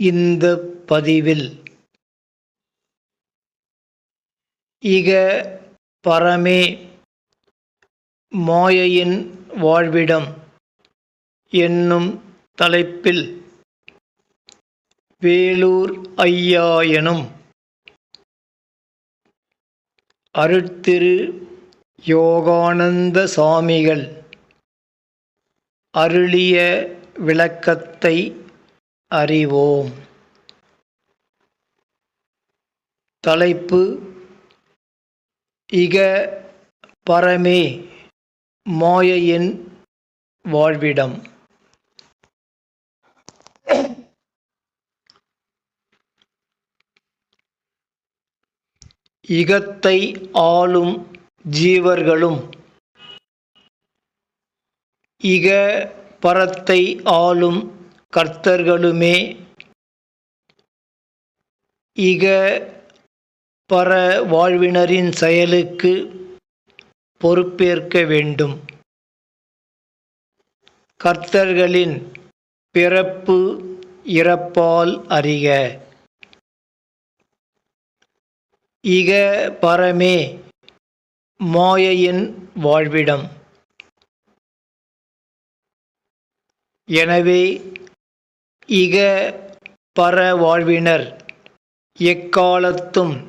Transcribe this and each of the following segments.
இந்த பதிவில் இக பரமே மாயையின் வாழ்விடம் என்னும் தலைப்பில் வேலூர் ஐயா எனும் அருட்திரு யோகானந்த சாமிகள் அருளிய விளக்கத்தை அறிவோம். தலைப்பு இக பரமே மாயையின் வாழ்விடம். இகத்தை ஆளும் ஜீவர்களும் இக பரத்தை ஆளும் கர்த்தர்களுமே இக பர வாழ்வினரின் செயலுக்கு பொறுப்பேற்க வேண்டும். கர்த்தர்களின் பிறப்பு இறப்பால் அறிக. இக பரமே மாயையின் வாழ்விடம். எனவே இக பர வாழ்வினர் எக்காலத்தும்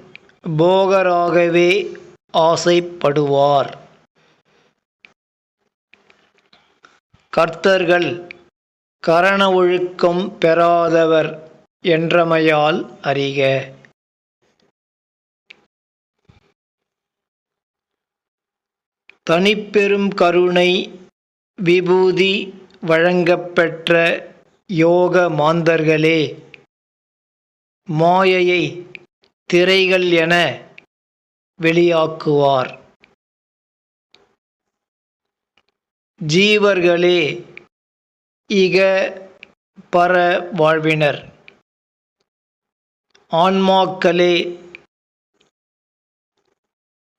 போகராகவே ஆசைப்படுவார். கர்த்தர்கள் கரண ஒழுக்கம் பெறாதவர் என்றமையால் அறிக. தனிப்பெரும் கருணை விபூதி வழங்கப்பெற்ற யோக மாந்தர்களே மாயையை திரைகள் என வெளியாக்குவார். ஜீவர்களே இக பர வாழ்வினர். ஆன்மாக்களே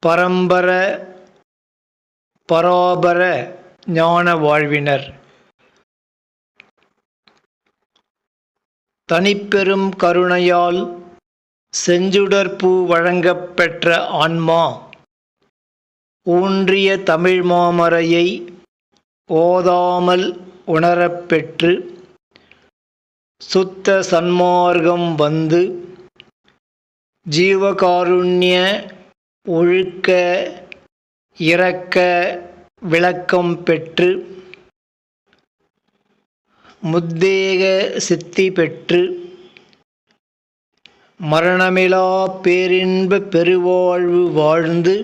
பரம்பர பராபர ஞான வாழ்வினர். தனிப்பெரும் கருணையால் செஞ்சுடற்பூ வழங்கப்பெற்ற ஆன்மா ஊன்றிய தமிழ் மாமரையை ஓதாமல் உணரப்பெற்று சுத்த சன்மார்க்கம் வந்து ஜீவகாருண்ய ஒழுக்க இறக்க விளக்கம் பெற்று முத்தேக சித்தி பெற்று மரணமிலா பேரின்ப பெருவாழ்வு வாழ்ந்து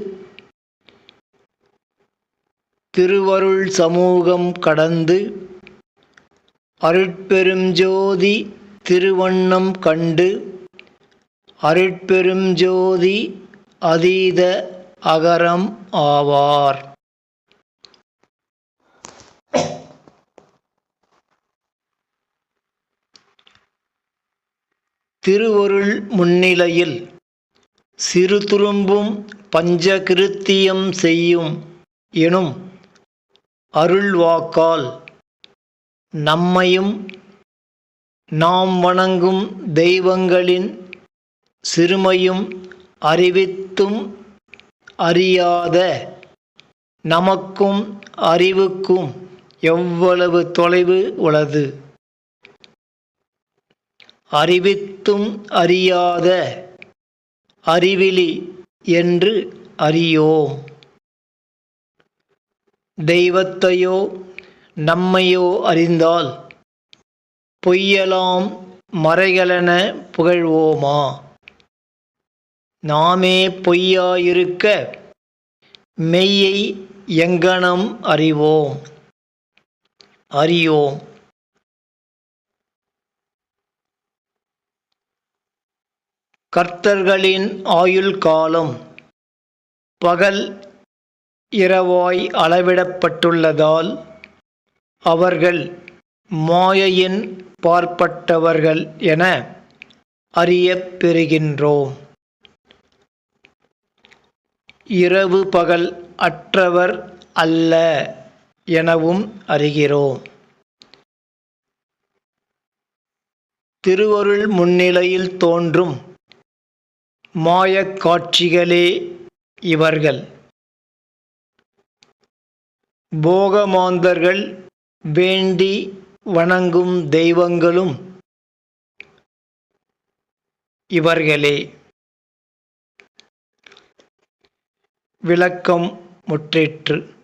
திருவருள் சமூகம் கடந்து அருட்பெருஞ்சோதி திருவண்ணம் கண்டு அருட்பெருஞ்சோதி அதீத அகரம் ஆவார். திருவொருள் முன்னிலையில் சிறு துரும்பும் பஞ்சகிருத்தியம் செய்யும் எனும் அருள்வாக்கால் நம்மையும் நாம் வணங்கும் தெய்வங்களின் சிறுமையும் அறிவித்தும் அறியாத நமக்கும் அறிவுக்கும் எவ்வளவு தொலைவு உள்ளது? அறிவித்தும் அறியாத அறிவிலி என்று அறியோம். தெய்வத்தையோ நம்மையோ அறிந்தால் பொய்யலாம் மறைகளென புகழ்வோமா? நாமே பொய்யாயிருக்க மெய்யை எங்கனம் அறிவோம். அறியோம். கர்த்தர்களின் ஆயுள் காலம் பகல் இரவாய் அளவிடப்பட்டுள்ளதால் அவர்கள் மாயையின் பார்ப்பட்டவர்கள் என அறியப் பெறுகின்றோம் இரவு பகல் அற்றவர் அல்ல எனவும் அறிகிறோம். திருவருள் முன்னிலையில் தோன்றும் மாயக் காட்சிகளே இவர்கள். போகமாந்தர்கள் வேண்டி வணங்கும் தெய்வங்களும் இவர்களே. விளக்கம் முற்றிற்று.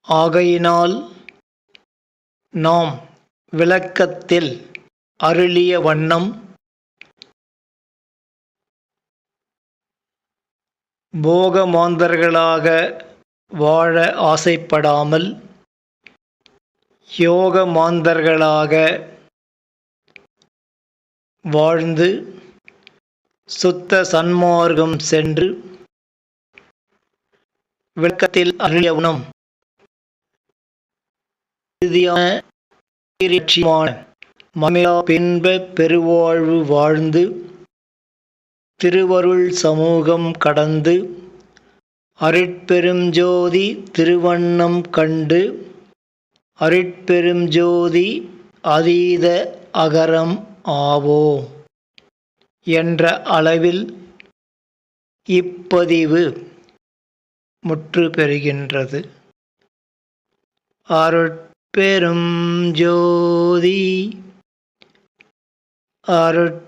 ஆகையினால் நாம் விளக்கத்தில் அருளிய வண்ணம் போகமாந்தர்களாக வாழ ஆசைப்படாமல் யோக மாந்தர்களாக வாழ்ந்து சுத்த சன்மார்க்கம் சென்று விளக்கத்தில் அருளிய உணம். இறுதியான மமிழா பின்ப பெருவாழ்வு வாழ்ந்து திருவருள் சமூகம் கடந்து அருட்பெரும்ஜோதி திருவண்ணம் கண்டு அருட்பெரும்ஜோதி அதீத அகரம் ஆவோ என்ற அளவில் இப்பதிவு முற்று பெறுகின்றது. அருட்பெரும் ஜோதி அருட்